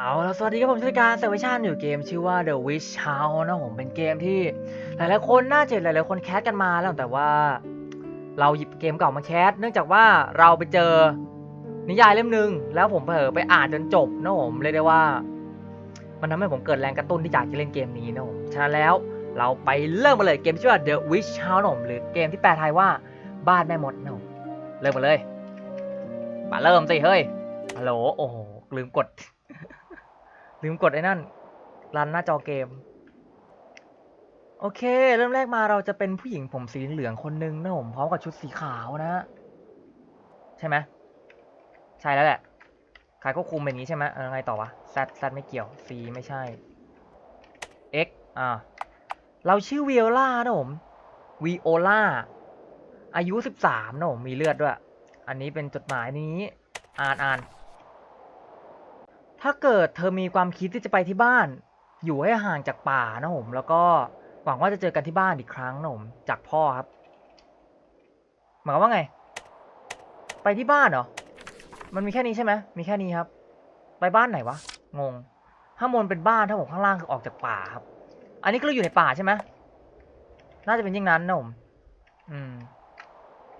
เอาและสวัสดีครับผมชื่อการเซอร์วิชันอยู่เกมชื่อว่า The Wish House นะผมเป็นเกมที่หลายๆคนน่าจะหลายๆคนแคสกันมาแล้วแต่ว่าเราหยิบเกมเก่ามาแคสเนื่องจากว่าเราไปเจอนิยายเล่มหนึ่งแล้วผมเผลอไปอ่านจนจบนะผมเรียได้ว่า มันทำให้ผมเกิดแรงกระตุ้นที่อยากจะเล่นเกมนี้นะผมฉะนั้นแล้วเราไปเริ่มกันเลยเกมที่ชื่อว่า The Wish House นะผมหรือเกมที่แปลไทยว่าบ้านแม่มดนะผมเริ่มกันเลยมาเริ่มสิเฮ้ยฮัลโหลโอ้โหลืมกด ลืมกดไอ้นั่น รันหน้าจอเกม โอเค เริ่มแรกมาเราจะเป็นผู้หญิงผมสีเหลืองคนนึงนะผมพร้อมกับชุดสีขาวนะ ใช่ไหมใช่แล้วแหละใครก็คุมแบบนี้ใช่ไหมเออไงต่อวะ Z Z ไม่เกี่ยว C ไม่ใช่ X อ่า เราชื่อวิโอลานะผมวิโอลาอายุสิบสามนะผมมีเลือดด้วย อันนี้เป็นจดหมายนี้ อ่านอ่าน ถ้าเกิดเธอมีความคิดที่จะไปที่บ้าน อยู่ให้ห่างจากป่านะผม แล้วก็หวังว่าจะเจอกันที่บ้านอีกครั้งนะผมจากพ่อครับหมายความว่าไง ไปที่บ้านเหรอ มันมีแค่นี้ใช่ไหมมีแค่นี้ครับ ไปบ้านไหนวะ งงข้างบนเป็นบ้านถ้าผมข้างล่างคือออกจากป่าครับ อันนี้ก็อยู่ในป่าใช่ไหมน่าจะเป็นอย่างนั้นนะผม อืม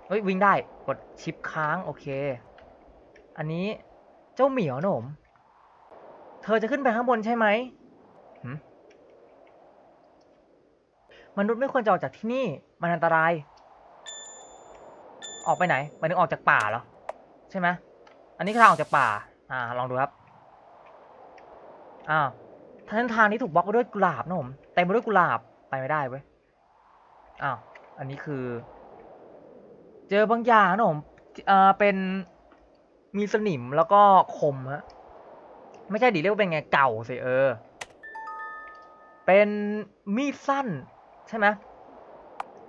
เฮ้ยวิ่งได้ กดชิปค้าง โอเค อันนี้เจ้าเหมียวนะผม เธอจะขึ้นไปข้างบนใช่ไหมหืมมนุษย์ไม่ควรจะออกจากที่นี่ มันอันตราย ออกไปไหนหมายถึงออกจากป่าเหรอ ใช่ไหมอันนี้คือทางออกจากป่า อ่า ลองดูครับ อ้าวทางทางนี้ถูกบล็อกไว้ด้วยกุหลาบนะผมเต็มไปด้วยกุหลาบ ไปไม่ได้เว้ย อ้าว อันนี้คือ เจอบางอย่างนะผมเอ่อเป็น มีสนิมแล้วก็คมฮะ ไม่ใช่ดิเรียกว่าเป็นไงเก่าสิเออ เป็นมีดสั้น ใช่ไหม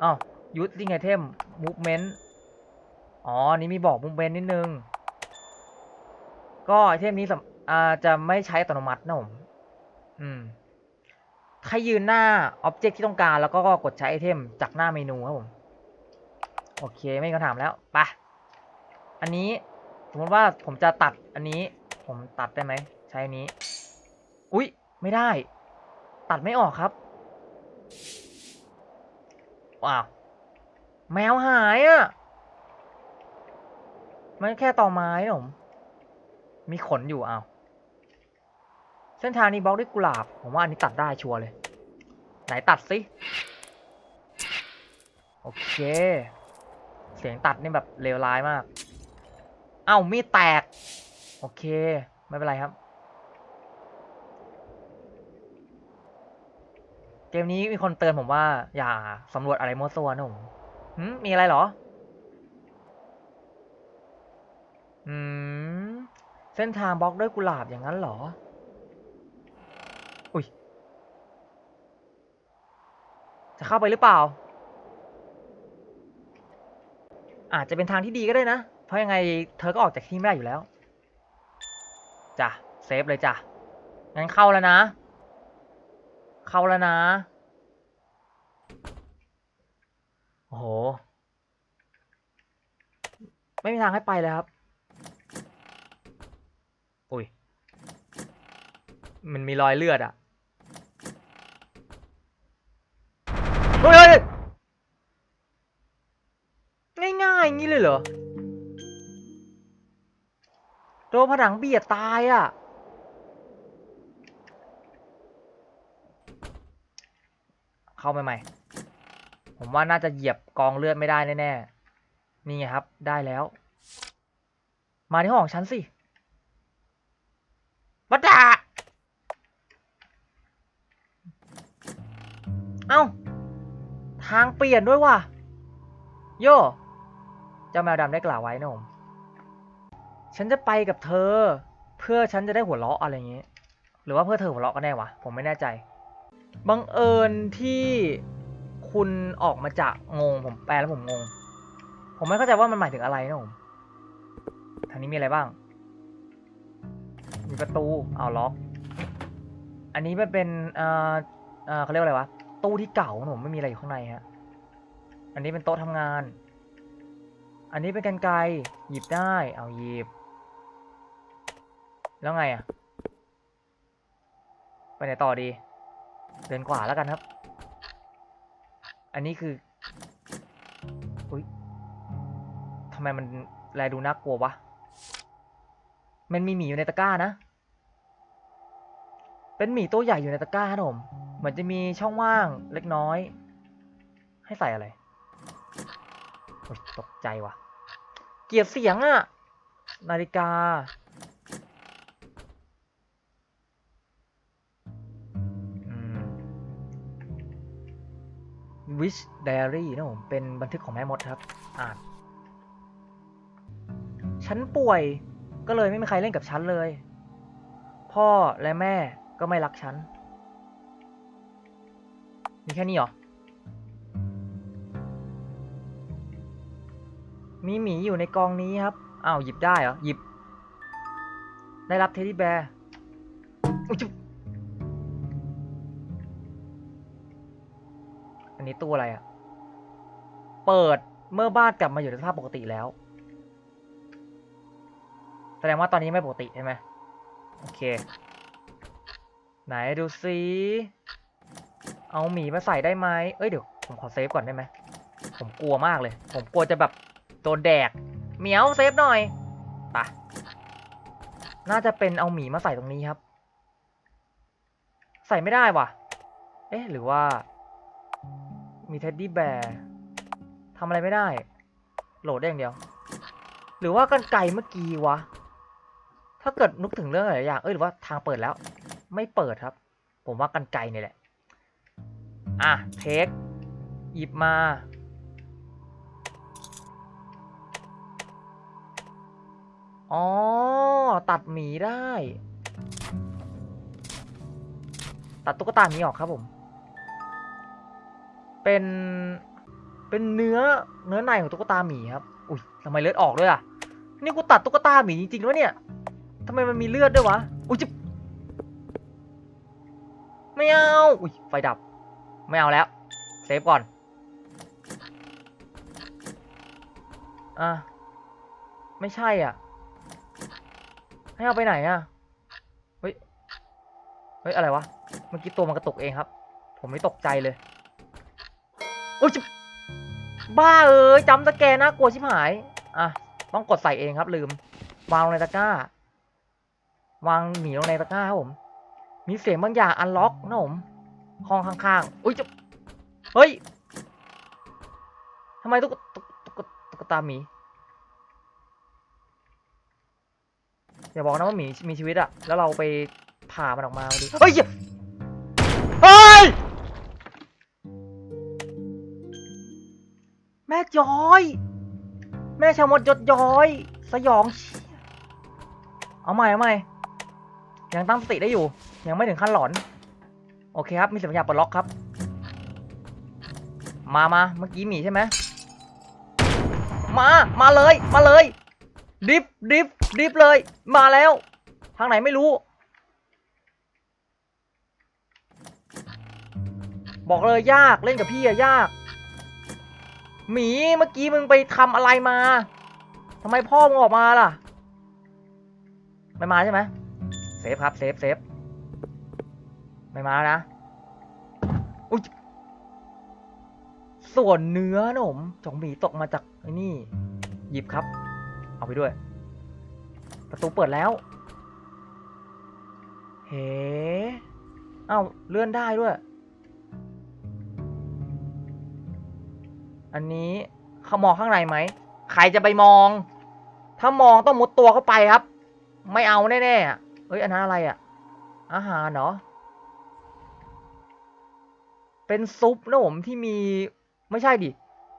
อ๋อยูทลิงไอเทมมูฟเมนต์อ๋อนี่มีบอกมูฟเมนต์นิดนึง ก็ไอเทมนี้จะไม่ใช้อัตโนมัตินะผมอืมถ้ายืนหน้าอ็อบเจกที่ต้องการแล้วก็กดใช้ไอเทมจากหน้าเมนูครับผม โอเคไม่มีคำถามแล้วไปอันนี้สมมติว่าผมจะตัดอันนี้ผมตัดได้ไหม ช้อันนี้ อุ๊ย ไม่ได้ ตัดไม่ออกครับ ว้าว แมวหายอะ่ะ มันแค่ต่อไม้ผมมีขนอยู่เอา เส้นทางนี้บล็อกด้วยกุหลาบ ผมว่าอันนี้ตัดได้ชัวร์เลย ไหนตัดสิโอเค เสียงตัดนี่แบบเลวร้ายมาก เอ้ามีแตก โอเค ไม่เป็นไรครับ เก มนี้มีคนเตือนผมว่า อย่าสำรวจอะไรมั่วซั่วนะผมหืมมีอะไรเหรอ อืม เส้นทางบล็อกด้วยกุหลาบอย่างนั้นเหรอ อุ้ย จะเข้าไปหรือเปล่า อาจจะเป็นทางที่ดีก็ได้นะ เพราะยังไงเธอก็ออกจากที่นี่ไม่ได้อยู่แล้ว จ้ะ เซฟเลยจ้ะ งั้นเข้าแล้วนะ เข้าแล้วนะ โอ้โห ไม่มีทางให้ไปเลยครับ อุ้ย มันมีรอยเลือดอะเฮ้ยเฮ้ยเฮ้ยง่ายๆอย่างนี้เลยเหรอ โดนผนังเบียดตายอะ เข้าไปใหม่ผมว่าน่าจะเหยียบกองเลือดไม่ได้แน่ๆนี่ไงครับได้แล้ว มาที่ห้องฉันสิบัดดาเอ้า ทางเปลี่ยนด้วยว่ะ โย่เจ้าแมวดำได้กล่าวไว้นะผมฉันจะไปกับเธอ เพื่อฉันจะได้หัวเราะอะไรอย่างงี้หรือว่าเพื่อเธอหัวเราะก็แน่วะ ผมไม่แน่ใจ บังเอิญที่คุณออกมาจากงงผมแปลแล้วผมงง ผมไม่เข้าใจว่ามันหมายถึงอะไรนะผมทางนี้มีอะไรบ้าง มีประตูเอาล็อก อันนี้มันเป็นเอ่อเอ่อเขาเรียกว่าอะไรวะตู้ที่เก่านะผมไม่มีอะไรอยู่ข้างในฮะ อันนี้เป็นโต๊ะทำงาน อันนี้เป็นกันไกหยิบได้ เอาหยิบ แล้วไงอะไปไหนต่อดี เดินขวาแล้วกันครับ อันนี้คือ อุ้ยทำไมมันแลดูน่ากลัววะ มันมีหมีอยู่ในตะกร้านะ เป็นหมีตัวใหญ่อยู่ในตะกร้าครับผมเหมือนจะมีช่องว่างเล็กน้อย ให้ใส่อะไรตกใจว่ะ เกียดเสียงอะนาฬิกา วิชไดอารี่นะผมเป็นบันทึกของแม่มดครับ อ่าน ฉันป่วยก็เลยไม่มีใครเล่นกับฉันเลย พ่อและแม่ก็ไม่รักฉัน มีแค่นี้เหรอ มีหมีอยู่ในกองนี้ครับ อ้าวหยิบได้เหรอ หยิบ ได้รับเทดดี้แบร์ อุ๊ยจุ๊บอันนี้ตู้อะไรอะเปิดเมื่อบ้านกลับมาอยู่ในสภาพปกติแล้ว แสดงว่าตอนนี้ไม่ปกติใช่ไหมโอเค ไหนดูซิเอาหมีมาใส่ได้ไหมเอ้ยเดี๋ยวผมขอเซฟก่อนได้ไหมผมกลัวมากเลย ผมกลัวจะแบบโดนแดกเหมียวเซฟหน่อยปะน่าจะเป็นเอาหมีมาใส่ตรงนี้ครับ ใส่ไม่ได้ว่ะ เอ๊ะหรือว่า มีเท็ดดี้แบร์ทำอะไรไม่ได้ โหลดได้อย่างเดียว หรือว่ากันไกเมื่อกี้วะ ถ้าเกิดนึกถึงเรื่องอะไรอย่าง เอ้ย หรือว่าทางเปิดแล้ว ไม่เปิดครับ ผมว่ากันไกนี่แหละ อะ เทค หยิบมา อ๋อ ตัดหมีได้ ตัดตุ๊กตาหมีออกครับผม เป็น เป็นเนื้อเนื้อในของตุ๊กตาหมีครับ อุ้ยทำไมเลือดออกด้วยอะ นี่กูตัดตุ๊กตาหมีจริงๆวะเนี่ยทำไมมันมีเลือดด้วยวะ อุ้ยจิบไม่เอาอุ้ยไฟดับ ไม่เอาแล้ว เซฟก่อน อะ ไม่ใช่อะ ให้เอาไปไหนอะ เฮ้ย เฮ้ย อะไรวะ เมื่อกี้ตัวมันกระตุกเองครับ ผมไม่ตกใจเลย โอ้ยจะบ้าเอ้ยจำตะแกน่ากลัวชิบหาย อะ ต้องกดใส่เองครับลืม วางลงในตะกร้า วางหมีลงในตะกร้าครับผม มีเสียงบางอย่างอันล็อกนะผมห้องข้างๆอุ้ยจะเฮ้ยทำไมตุ๊กตุ๊กตุ๊กตุ๊กตาหมีอย่าบอกนะว่าหมีมีชีวิตอะแล้วเราไปผ่ามันออกมาดูเฮ้ย แม่ย้อย แม่ชะมดยดย้อย สยอง เอาใหม่เอาใหม่ยังตั้งสติได้อยู่ ยังไม่ถึงขั้นหลอน โอเคครับ มีสัญญาณปลดล็อกครับ มามาเมื่อกี้หมีใช่ไหมมา มาเลย มาเลย ดิฟ ดิฟ ดิฟเลย มาแล้ว ทางไหนไม่รู้ บอกเลยยาก เล่นกับพี่อะยาก หมีเมื่อกี้มึงไปทำอะไรมาทำไมพ่อมึงออกมาล่ะ ไม่มาใช่ไหมเซฟครับเซฟเซฟไม่มานะอุ้ยส่วนเนื้อนะผมจงหมีตกมาจากไอ้นี่ หยิบครับ เอาไปด้วย ประตูเปิดแล้ว เฮ้เอ้าเลื่อนได้ด้วย อันนี้เขามองข้างในไหมใครจะไปมอง ถ้ามองต้องมุดตัวเข้าไปครับ ไม่เอาแน่ๆเฮ้ยอันนั้นอะไรอะ อาหารเนาะเป็นซุปนะผมที่มีไม่ใช่ดิ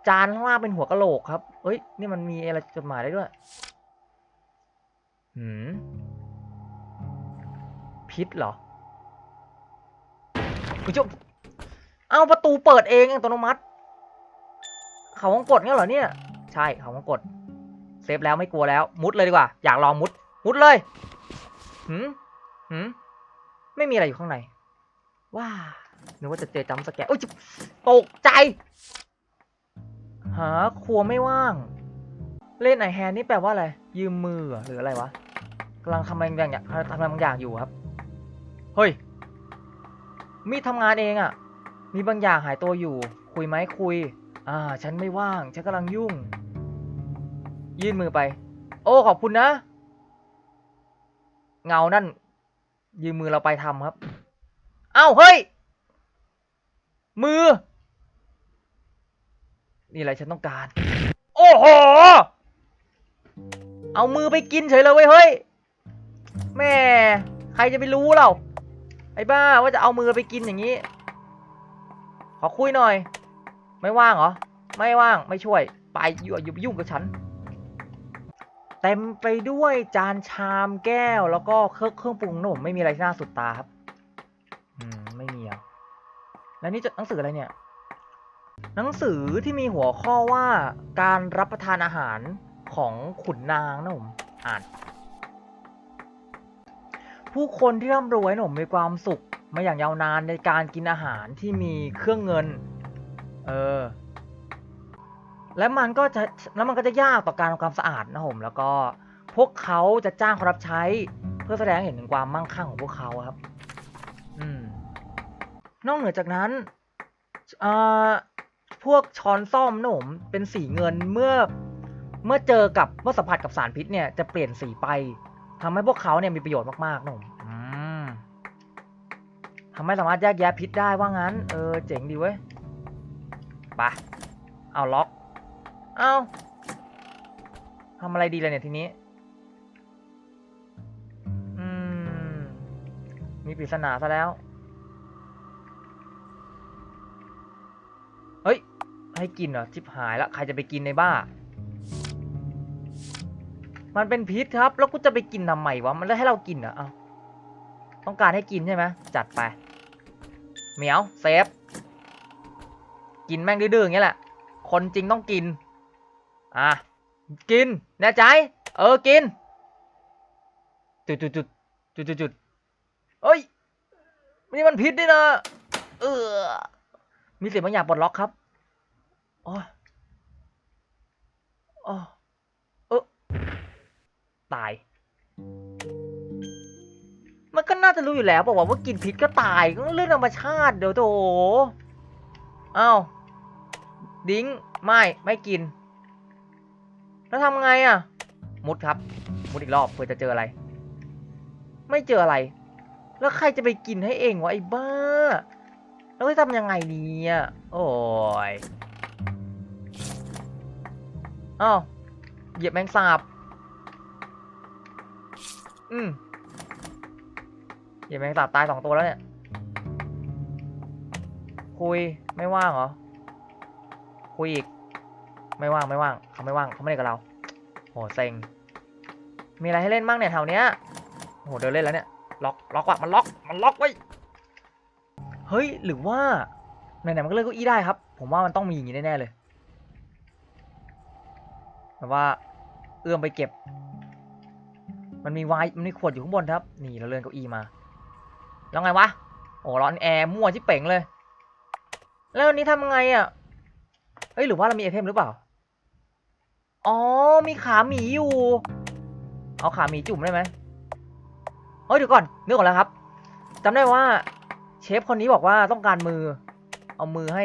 จานข้างล่างเป็นหัวกะโหลกครับเฮ้ย นี่มันมีอะไรจดหมายได้ด้วยหืมพิษเหรอคุณจบเอาประตูเปิดเองอัตโนมัติ เขาวงกดเงั้นเหรอเนี่ย ใช่เขาวงกดเซฟแล้วไม่กลัวแล้ว มุดเลยดีกว่า อยากลองมุด มุดเลยหืมหืมไม่มีอะไรอยู่ข้างใน ว้านึกว่าจะเจอจัมสแกร์โอ้ยตกใจ หาครัวไม่ว่าง เล่นไอแฮนนี่แปลว่าอะไร ยืมมือหรืออะไรวะกำลังทำอะไรบางอย่างทำอะไรบางอย่างอยู่ครับ เฮ้ย มีทำงานเองอะ่ะ มีบางอย่างหายตัวอยู่ คุยไหมคุย อ่า ฉันไม่ว่าง ฉันกำลังยุ่ง ยื่นมือไป โอ้ ขอบคุณนะ เงานั่น ยืมมือเราไปทำครับ เอ้า เฮ้ย มือ นี่แหละฉันต้องการ โอ้โห เอามือไปกินเฉยเลยเว้ย เฮ้ย แม่ ใครจะไปรู้เราไอ้บ้าว่าจะเอามือไปกินอย่างนี้ ขอคุยหน่อย ไม่ว่างเหรอ ไม่ว่าง ไม่ช่วย ไปอยู่อย่าไปยุ่งกับฉัน เต็มไปด้วยจานชามแก้วแล้วก็เครื่องเครื่องปรุงขนมไม่มีอะไรที่น่าสุดตาครับ อืม ไม่มีอะ แล้วนี่จะหนังสืออะไรเนี่ย หนังสือที่มีหัวข้อว่าการรับประทานอาหารของขุนนางนะผมอ่านผู้คนที่ร่ำรวยหนะผมมีความสุขมาอย่างยาวนานในการกินอาหารที่มีเครื่องเงิน เออ และมันก็จะแล้วมันก็จะยากต่อการทำความสะอาดนะผมแล้วก็พวกเขาจะจ้างคนรับใช้เพื่อแสดงเห็นถึงความมั่งคั่งของพวกเขาครับ อืม นอกเหนือจากนั้นอ่าพวกช้อนซ่อมนะผมเป็นสีเงินเมื่อเมื่อเจอกับเมื่อสัมผัสกับสารพิษเนี่ยจะเปลี่ยนสีไปทำให้พวกเขาเนี่ยมีประโยชน์มากๆนะผมอืมทำให้สามารถแยกแยะพิษได้ว่างั้น เออ เจ๋งดีเว้ย ปะเอาล็อก เอาทำอะไรดีเลยเนี่ยทีนี้ อืม มีปริศนาซะแล้ว เฮ้ย ให้กินเหรอชิบหายแล้วใครจะไปกินในบ้า มันเป็นพิษครับ แล้วกูจะไปกินทำไมวะ มันแล้วให้เรากินเหรอ เอาต้องการให้กินใช่ไหม จัดไป เหมียว เซฟ กินแม่งดื้อๆอย่างเงี้ยแหละ คนจริงต้องกิน อะ กิน แน่ใจ เออ กิน จุดจุดจุดจุดจุดจุดเอ้ย นี่มันพิษนี่นะ เออ มีเสียงบางอย่างปลดล็อกครับโอ้ยโอเออตาย มันก็น่าจะรู้อยู่แล้วบอกว่าว่ากินพิษก็ตายก็เรื่องธรรมชาติเดี๋ยวโถอ้าว ดิ้งไม่ไม่กิน แล้วทำไงอะ มุดครับ มุดอีกรอบเพื่อจะเจออะไร ไม่เจออะไร แล้วใครจะไปกินให้เองวะไอ้บ้า แล้วจะทำยังไงเนี่ยโอ้ยอ้าวเหยียบแมงสาบ อืมเหยียบแมงสาบตายสองตัวแล้วเนี่ย คุยไม่ว่างเหรอ คุยอีก ไม่ว่างไม่ว่างเขาไม่ว่างเขาไม่ได้กับเราโหเซ็ง มีอะไรให้เล่นบ้างเนี่ยแถวเนี้ยโหเดินเล่นแล้วเนี่ยล็อกล็อกว่ะมันล็อกมันล็อกไว้เฮ้ยหรือว่าไหนๆมันก็เลือกเก้าอี้ได้ครับ ผมว่ามันต้องมีอย่างนี้แน่ๆเลยแบบว่าเอื้อมไปเก็บ มันมีไวน์มันมีขวดอยู่ข้างบนครับ นี่เราเลื่อนเก้าอี้มา แล้วไงวะ โอ้ร้อนแอร์มั่วที่เป่งเลย แล้วอันนี้ทำยังไงอะ ฮ้ยหรือว่าเรามีไอเทมหรือเปล่า อ๋อ มีขาหมีอยู่ เอาขาหมีจุ่มได้ไหมเฮ้ยเดี๋ยวก่อนนึกออกแล้วครับจำได้ว่า เชฟคนนี้บอกว่าต้องการมือ เอามือให้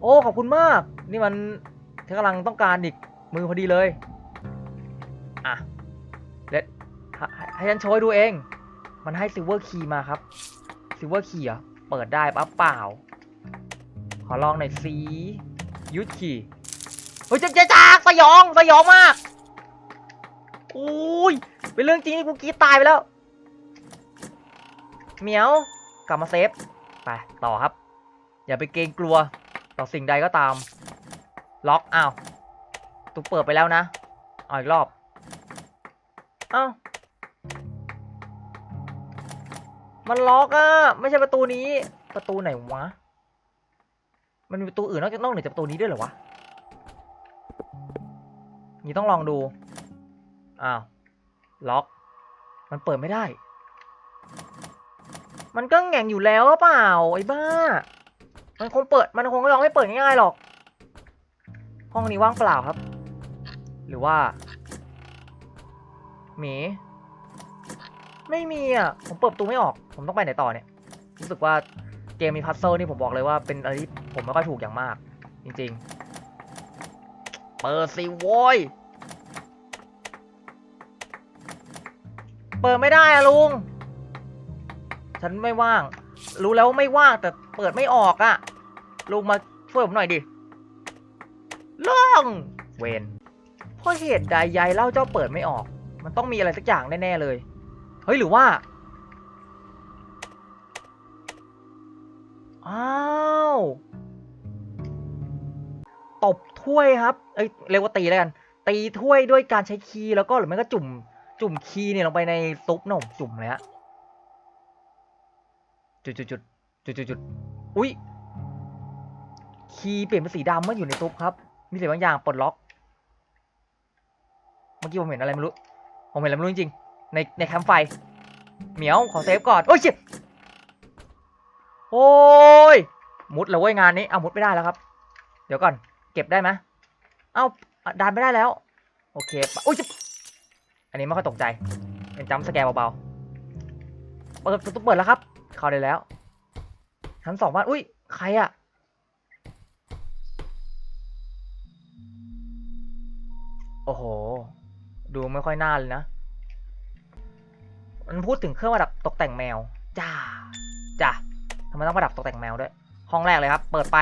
โอ้ขอบคุณมาก นี่มันฉันกำลังต้องการอีกมือพอดีเลย อะเด็ดให้ฉันโชว์ให้ดูเอง มันให้ซิลเวอร์คีย์มาครับซิลเวอร์คีย์เหรอ เปิดได้ปะเปล่า ขอลองหน่อยสิยุดคีย์เฮ้ยเจ๊จ๊จากสยองสยองมากอุ้ยเป็นเรื่องจริงที่กูกีตายไปแล้วเหมียวกลับมาเซฟไปต่อครับ อย่าไปเกรงกลัวต่อสิ่งใดก็ตาม ล็อกอ้าวตูเปิดไปแล้วนะเอาอีกรอบอ้าวมันล็อกอะไม่ใช่ประตูนี้ ประตูไหนวะ มันมีประตูอื่นนอกจากนอกเหนือจากประตูนี้ด้วยเหรอวะนี่ต้องลองดู อ้าว ล็อก มันเปิดไม่ได้ มันก็แง่งอยู่แล้วเปล่า ไอ้บ้า มันคงเปิด มันคงลองให้เปิดง่ายๆหรอก ห้องนี้ว่างเปล่าครับ หรือว่าหมี ไม่มีอะ ผมเปิดประตูไม่ออก ผมต้องไปไหนต่อเนี่ย รู้สึกว่า เกมมีพัซเซิลนี่ผมบอกเลยว่าเป็นอะไรที่ผมไม่ค่อยถูกอย่างมาก จริงๆ เปิดสิโว้ย เปิดไม่ได้อะลุง ฉันไม่ว่าง รู้แล้วไม่ว่างแต่เปิดไม่ออกอะลุงมาช่วยผมหน่อยดิล่องเวนเพราะเหตุใดยายเล่าเจ้าเปิดไม่ออก มันต้องมีอะไรสักอย่างแน่ๆเลย เฮ้ยหรือว่า อ้าวตบถ้วยครับเอ้ยเรียกว่าตีแล้วกัน ตีถ้วยด้วยการใช้คีย์แล้วก็หรือไม่ก็จุ่ม จุ่มคีย์เนี่ยลงไปในซุปนมจุ่มเลยฮะจุดจุดจุดจุดจุดจุดอุ้ยคีย์เปลี่ยนเป็นสีดำเมื่ออยู่ในซุปครับ มีเสียงบางอย่างปลดล็อก เมื่อกี้ผมเห็นอะไรไม่รู้ ผมเห็นอะไรไม่รู้จริงๆในในแคมป์ไฟ เหมียวขอเซฟก่อน โอ้ยเจ็บ โอ้ยมุดแล้วเว้ยงานนี้เอามุดไม่ได้แล้วครับ เดี๋ยวก่อนเก็บได้ไหมเอ้าดันไม่ได้แล้ว โอเคอุ้ยอันนี้ไม่ค่อยตกใจเป็นจัมป์สแกร์เบาๆเปิดประตูเปิดแล้วครับ เข้าได้แล้วชั้นสองบ้านอุ้ยใครอะโอ้โห ดูไม่ค่อยน่าเลยนะ มันพูดถึงเครื่องประดับตกแต่งแมว จ้า จ้า ทำไมต้องประดับตกแต่งแมวด้วย ห้องแรกเลยครับ เปิดไป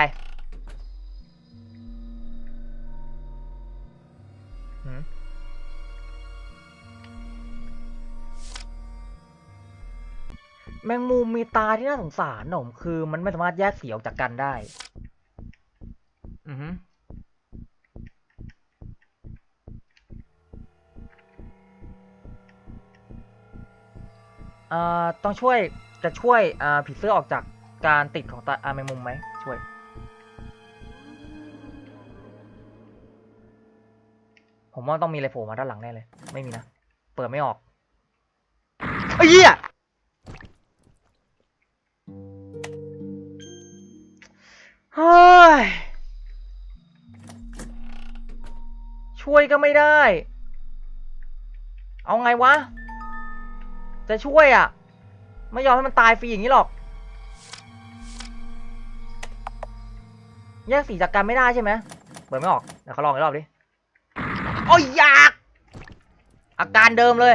แมงมุมมีตาที่น่าสงสารหนมคือมันไม่สามารถแยกสีออกจากกันได้ อือฮึอ่าต้องช่วยจะช่วยอ่าผีเสื้อออกจาก การติดของตาอาแมงมุมไหมช่วย ผมว่าต้องมีอะไรโผล่มาด้านหลังแน่เลย ไม่มีนะ เปิดไม่ออกไอ้เหี้ยเฮ้ยช่วยก็ไม่ได้ เอาไงวะ จะช่วยอะ ไม่ยอมให้มันตายฟรีอย่างนี้หรอก แยกสีจากกันไม่ได้ใช่ไหมเปิดไม่ออกเดี๋ยวเขาลองอีกรอบดิโอ้ยอยาก อาการเดิมเลย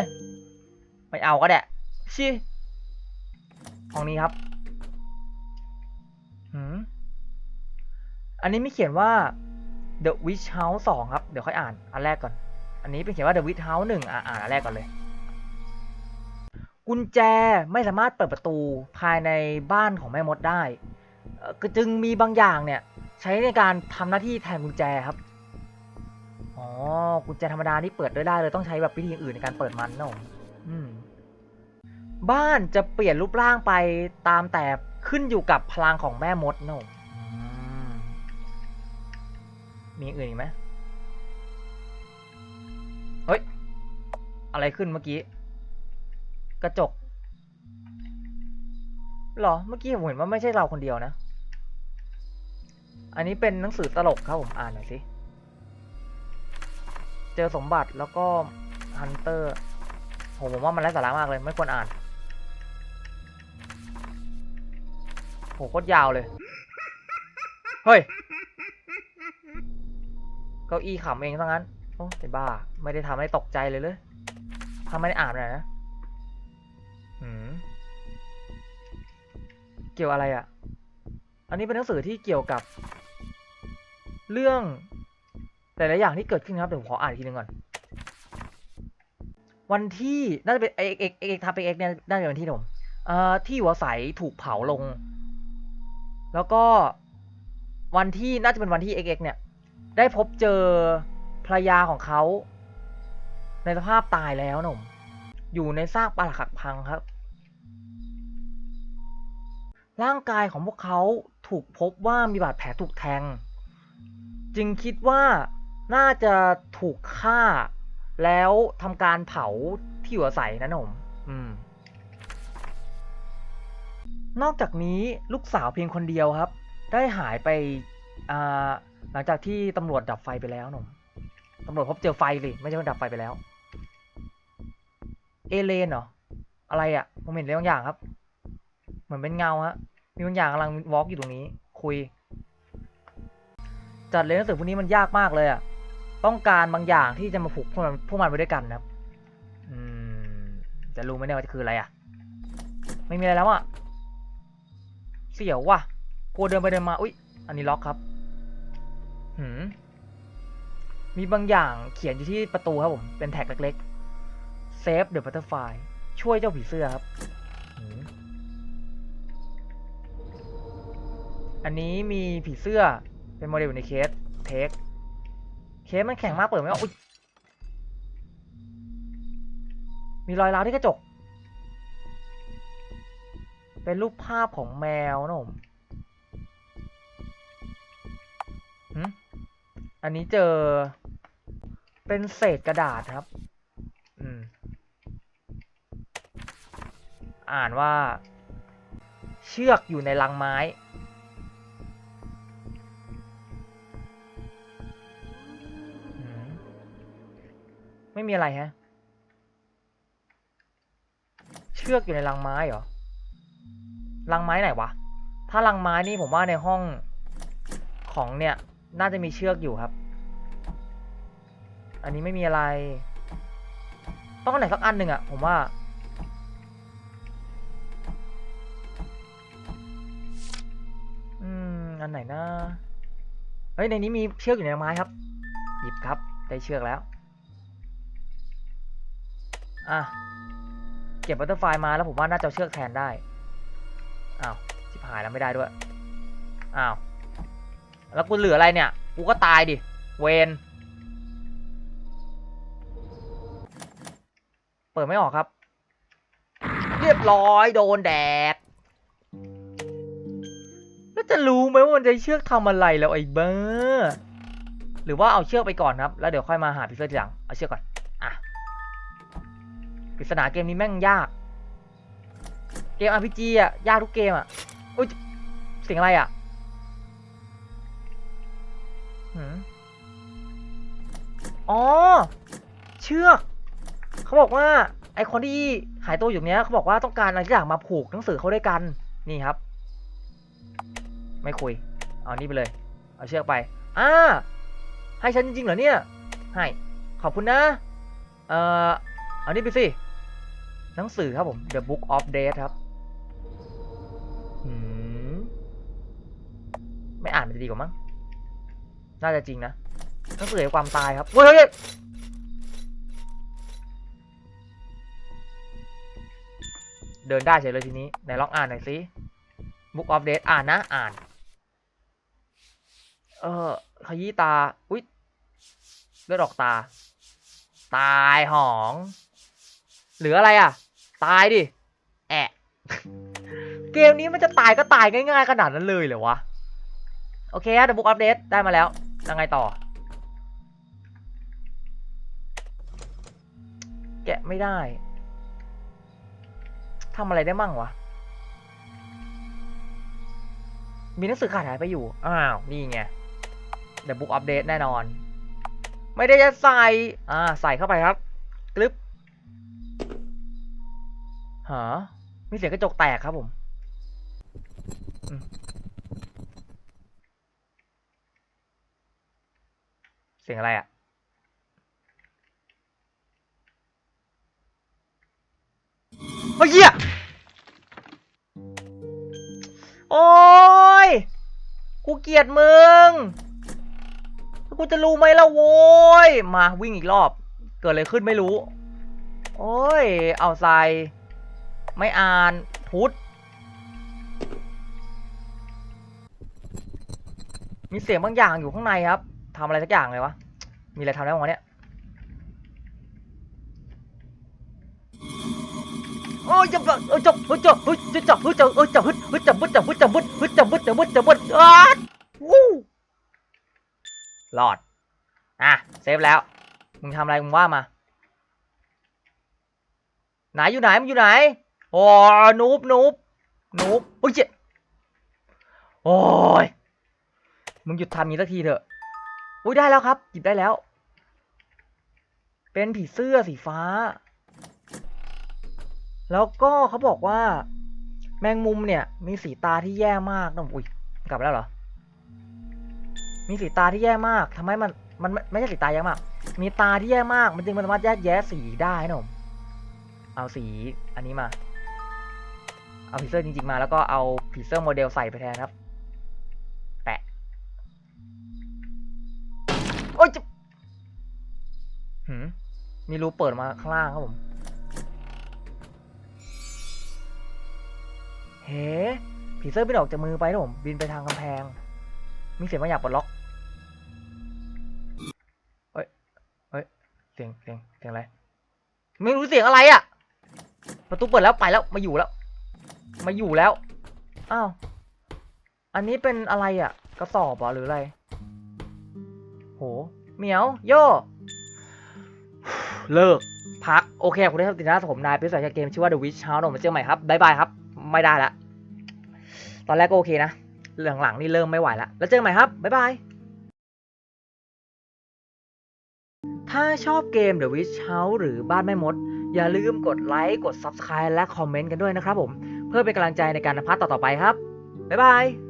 ไม่เอาก็ได้ชิห้องนี้ครับหืมอันนี้ไมีเขียนว่า The Witch House 2 ครับ เดี๋ยวค่อยอ่านอันแรกก่อน อันนี้เป็นเขียนว่า The Witch House 1อะอ่านอันแรกก่อนเลย กุญแจไม่สามารถเปิดประตูภายในบ้านของแม่มดได้เอ่อก็จึงมีบางอย่างเนี่ย ใช้ในการทำหน้าที่แทนกุญแจครับ อ๋อ กุญแจธรรมดานี่เปิดได้เลยต้องใช้แบบวิธีอื่นในการเปิดมันเนะอืม บ้านจะเปลี่ยนรูปร่างไปตามแต่ขึ้นอยู่กับพลังของแม่มดเนะมอืมมีอื่นอีกไหมเฮ้ย อะไรขึ้นเมื่อกี้ กระจกหรอ เมื่อกี้ผมเห็นว่าไม่ใช่เราคนเดียวนะ อันนี้เป็นหนังสือตลกครับผมอ่านหน่อยสิ เจอสมบัติแล้วก็ฮันเตอร์ผมผมว่ามันไร้สาระมากเลยไม่ควรอ่านโหโคตรยาวเลย เฮ้ย เก้าอี้ขำเองซะงั้น โอ้เป็นบ้า ไม่ได้ทำให้ตกใจเลยเลยถ้าไม่ได้อ่านเลยนะหืมเกี่ยวอะไรอะ่ะ อันนี้เป็นหนังสือที่เกี่ยวกับ เรื่องหลายๆอย่างที่เกิดขึ้นครับเดี๋ยวผมขออ่านทีนึงก่อน วันที่น่าจะเป็นเอกเอกเอกทับเอกเนี่ยน่าจะเป็นวันที่ผมเอ่อที่หัวใสถูกเผาลง แล้วก็วันที่น่าจะเป็นวันที่เอกเอกเนี่ย ได้พบเจอภรรยาของเขาในสภาพตายแล้วหนุ่มอยู่ในซากปรักหักพังครับ ร่างกายของพวกเขาถูกพบว่ามีบาดแผลถูกแทง จึงคิดว่าน่าจะถูกฆ่า แล้วทำการเผาที่อยู่อาศัยนะหนุ่มอืม นอกจากนี้ลูกสาวเพียงคนเดียวครับ ได้หายไปหลังจากที่ตำรวจดับไฟไปแล้วหนุ่มตำรวจพบเจอไฟสิไม่ใช่ว่าดับไฟไปแล้ว เอเลนเหรอ อะไรอะ่ะผมเห็นอะไรบางอย่างครับ เหมือนเป็นเงาฮะ มีบางอย่างกำลังวอล์กอยู่ตรงนี้ คุย จัดเรียนหนังสือพวกนี้มันยากมากเลยอะต้องการบางอย่างที่จะมาผูกพวกมันพวกมันไว้ด้วยกันนะครับ อืม จะรู้ไหมเนี่ยว่าจะคืออะไรอะไม่มีอะไรแล้วอะเสียวว่ะกลัวเดินไปเดินมา อุ๊ยอันนี้ล็อกครับ หืม มีบางอย่างเขียนอยู่ที่ประตูครับผม เป็นแท็กเล็กๆ Save the butterfly ช่วยเจ้าผีเสื้อครับ อันนี้มีผีเสื้อ เป็นโมเดลอยู่ในเคสเทคเคสมันแข็งมากเปิดไม่ออกอุ๊ยมีรอยร้าวที่กระจก เป็นรูปภาพของแมวนะผมหืมอันนี้เจอ เป็นเศษกระดาษครับ อืม อ่านว่า เชือกอยู่ในลังไม้ ไม่มีอะไรฮะ เชือกอยู่ในลังไม้เหรอลังไม้ไหนวะ ถ้าลังไม้นี่ผมว่าในห้องของเนี่ย น่าจะมีเชือกอยู่ครับ อันนี้ไม่มีอะไร ต้องไหนสักอันหนึ่งอะผมว่าอืมอันไหนนะเฮ้ยในนี้มีเชือกอยู่ในไม้ครับ หยิบครับ ได้เชือกแล้ว อะ เก็บบัตเตอร์ไฟมาแล้วผมว่าน่าจะเชือกแทนได้ อ้าวชิบหายแล้วไม่ได้ด้วย อ้าว แล้วกูเหลืออะไรเนี่ย กูก็ตายดิ เวนเปิดไม่ออกครับ เรียบร้อยโดนแดดแล้วจะรู้ไหมว่ามันจะเชือกทำอะไรแล้วไอ้เบ้อหรือว่าเอาเชือกไปก่อนครับ แล้วเดี๋ยวค่อยมาหาพิเศษทีหลัง เอาเชือกก่อน ปริศนาเกมนี้แม่งยาก เกม RPG อะ ยากทุกเกมอะอุ้ยเสียงอะไรอะหืมอ๋อ เชือก เขาบอกว่า ไอคนที่หายตัวอยู่เนี้ยเขาบอกว่าต้องการอะไรอย่างมาผูกหนังสือเขาด้วยกัน นี่ครับ ไม่คุย เอานี่ไปเลย เอาเชือกไป อ่า ให้ฉันจริงๆเหรอเนี่ย ให้ ขอบคุณนะ เอ่อ เอานี่ไปสิ หนังสือครับผม The Book of Death ครับหืมไม่อ่านมันจะดีกว่ามั้ง น่าจะจริงนะหนังสือแห่งความตายครับเฮ้ยเฮ้ยเฮ้ยเดินได้เฉยเลยทีนี้ไหนลองอ่านหน่อยสิ Book of Death อ่านนะ อ่าน เออขยี้ตา อุ๊ยเลือดออกตา ตายหอง เหลืออะไรอะ ตายดิ แอะ เกมนี้มันจะตายก็ตายง่ายๆขนาดนั้นเลยเหรอวะ โอเคฮะ The Book of Death ได้มาแล้วยังไงต่อ แกะไม่ได้ทำอะไรได้มั่งวะ มีหนังสือขาดหายไปอยู่ อ้าว นี่ไง The Book Update แน่นอน ไม่ได้จะใส่ อ่า ใส่เข้าไปครับ หามีเสียงกระจกแตกครับผมเสียงอะไรอะ่ะเฮ้ยเหี้ย โอ้ย กูเกลียดมึง กูจะรู้ไหมล่ะโว้ย มาวิ่งอีกรอบ เกิดอะไรขึ้นไม่รู้ โอ้ย เอาใส่ ไม่อ่านพุทธมีเสียงบางอย่างอยู่ข้างในครับทำอะไรสักอย่างเลยวะ มีอะไรทำได้บ้างวะเนี่ย โอ้ยจับเออจับเฮ้ยจับเฮ้ยจับเฮ้ยจับเฮ้ยจับเฮ้ยเฮ้ยจับเฮ้ยจับเฮ้ยจับเฮ้ยเฮ้ยจับเฮ้ยจับเฮ้ยจับเฮ้ยอ้าวู้รอด อะ เซฟแล้ว มึงทำอะไร มึงว่ามา ไหนอยู่ไหน มึงอยู่ไหน โอ้นูบนูบนูบโอ้ยเจ็บโอ้ย มึงหยุดทำนี้สักทีเถอะ อุ้ยได้แล้วครับ หยิบได้แล้ว เป็นผีเสื้อสีฟ้า แล้วก็เขาบอกว่า แมงมุมเนี่ย มีสีตาที่แย่มากนะอุ้ยกลับมาแล้วเหรอ มีสีตาที่แย่มากทำให้มัน มันไม่ไม่ใช่สีตาแย่มาก มีตาที่แย่มาก มันจึงมันสามารถแยกแยะสีได้นะผมเอาสีอันนี้มา เอาผีเสื้อจริงๆมาแล้วก็เอาผีเสื้อโมเดลใส่ไปแทนครับ แปะ โอ้ยจะหืมมีรูเปิดมาข้างล่างครับผม เฮ้ผีเสื้อบินออกจากมือไปนะผม บินไปทางกำแพง มีเสียงบางอย่างปลดล็อกเฮ้ยเฮ้ย เสียง เสียง เสียงอะไร ไม่รู้เสียงอะไรอะ่ะ ประตูเปิดแล้วไปแล้ว มาอยู่แล้ว มาอยู่แล้ว อ้าว อันนี้เป็นอะไรอะ่ะ กระสอบหรอหรืออะไร โห เหมียว โย่เลิก พัก โอเคขอบคุณที่ติดตามผมนายเป็นสายจากเกมชื่อว่า The Witch House ผมมาเจอใหม่ครับบายบายครับ ไม่ได้ละ ตอนแรกก็โอเคนะ หลังๆนี่เริ่มไม่ไหวละแล้วเจอกันใหม่ครับบายบายถ้าชอบเกม The Witch House หรือบ้านแม่มด อย่าลืมกดไลค์ กด Subscribe และคอมเมนต์กันด้วยนะครับผม เพื่อเป็นกำลังใจในการนำพาร์ทต่อๆไปครับ บ๊ายบาย